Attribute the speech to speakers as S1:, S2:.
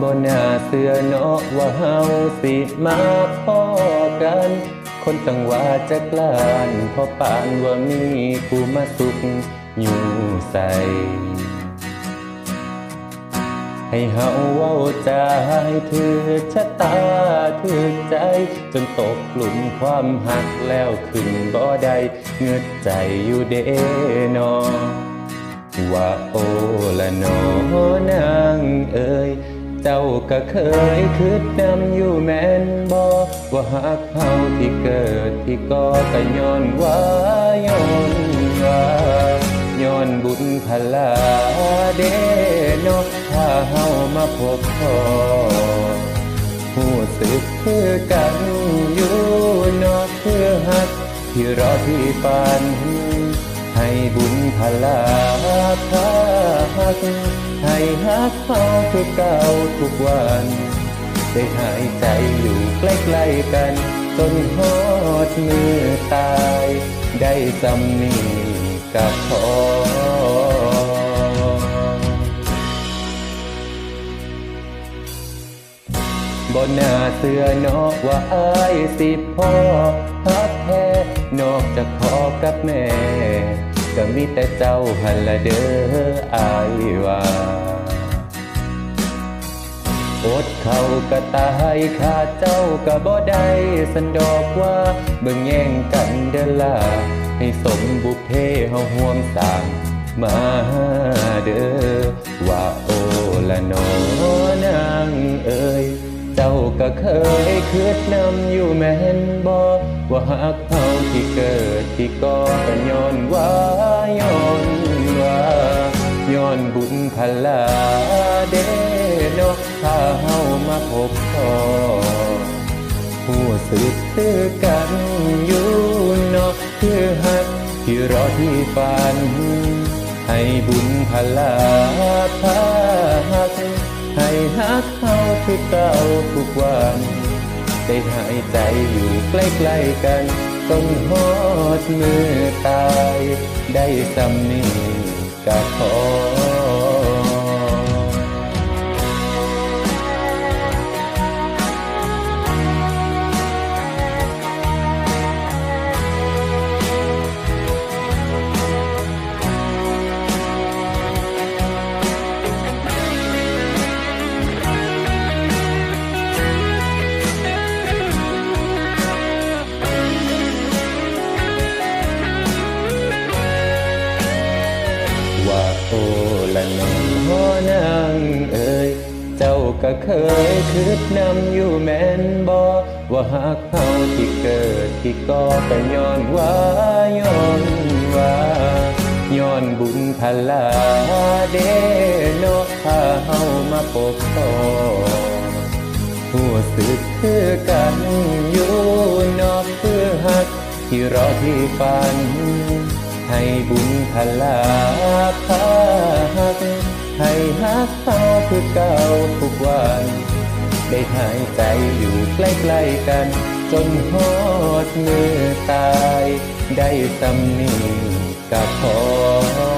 S1: บ่น่าเสือเนาะว่าเฮาสิมาพ้อกัน คนตั้งว่าจะกลานเพอปานว่ามีผู้มาสุขอยู่ใส่ให้เฮาเว้าจาให้ถือชะตาถือใจ จนตกกลุ่มความหักแล้วขึ้นบ่ได้เงือใจอยู่เด้นอว่าโอละนอนางเอ่ย เจ้าก็เคยคิดนำอยู่แม่นบ่ว่าหักเฮาที่เกิดที่ก่อก็ย้อนว่าย้อนว่าย้อนบุญพลาเดนาะถ้าเฮามาพบพอหูสึกคือกันอยู่นอกเพื่อหัก ที่รอที่ปานให้บุญพลาพา หักให้หักเขาคือเก่าทุกวันได้หายใจอยู่ใกล้ๆกัน จนฮอดมือตาย ได้จำนีกับพอบ่น่าเสือนอกว่าอายสิพ่อฮักแท้นอกจากพ่อกับแม่ ก็มีแต่เจ้าหันละเด้ออายว่าอดเขาก็ตายขาดเจ้าก็บ่ได้สันดอกว่าเบิ่งแย่งกันเดล่ะให้สมบุพเพเฮาห่วมสร้างมาเด้อว่าโอละนอนางเอ่ยเจ้าก็เคยคิดนำอยู่แม่นบ่ว่าหักเฮาก ที่ก่อก็ย้อนว่าย้อนว่าย้อนบุญพลาเด้เนาะถ้าเฮามาพบพ่อหูสึกคือกันอยู่เนาะคือหักที่รอที่ฝัน ให้บุญพลาพาหักให้หักเฮาคือเก่าทุกวันได้หายใจอยู่ใกล้ๆกันจนฮอด มือตาย ได้สำนีกับขอ โอละนอนางเอ่ยเจ้าก็เคยคิดนำอยู่แม่นบ่ว่าหากเฮาที่เกิดที่ก่อก็ย้อนว่าย้อนว่าย้อนบุญพลาเด้เนาะถ้าเฮามาพบพ่องหูสึกคือกันอยู่นอกเพื่อหักที่รอที่ฝัน ให้บุญพลาพาหักให้หักเขาคือเก่าทุกวัน ได้หายใจอยู่ใกล้ๆกัน จนฮอดมือตาย ได้สำนีกับพอ